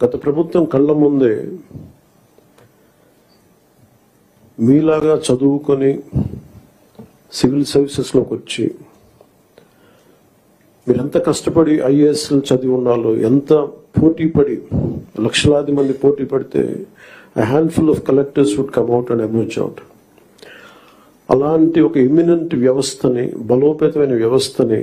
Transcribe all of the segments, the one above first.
గత ప్రభుత్వం కళ్ళ ముందే మీలాగా చదువుకొని సివిల్ సర్వీసెస్లోకి వచ్చి మీరు ఎంత కష్టపడి ఐఏఎస్లు చదివి ఉన్నాలో ఎంత పోటీ పడి లక్షలాది మంది పోటీ పడితే handful of collectors would come out and emerge out అలాంటి ఒక ఇమినెంట్ వ్యవస్థని బలోపేతమైన వ్యవస్థని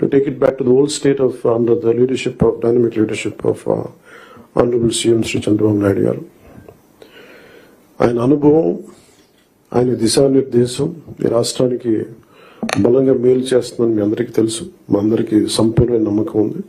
to take it to the old old state of under the leadership of dynamic leadership of Honorable CM Shri Chandrababu Naidu garu. ఆయన అనుభవం ఆయన దిశానిర్దేశం ఈ రాష్ట్రానికి బలంగా మేలు చేస్తుందని మీ అందరికీ తెలుసు. మా అందరికీ సంపూర్ణ నమ్మకం ఉంది.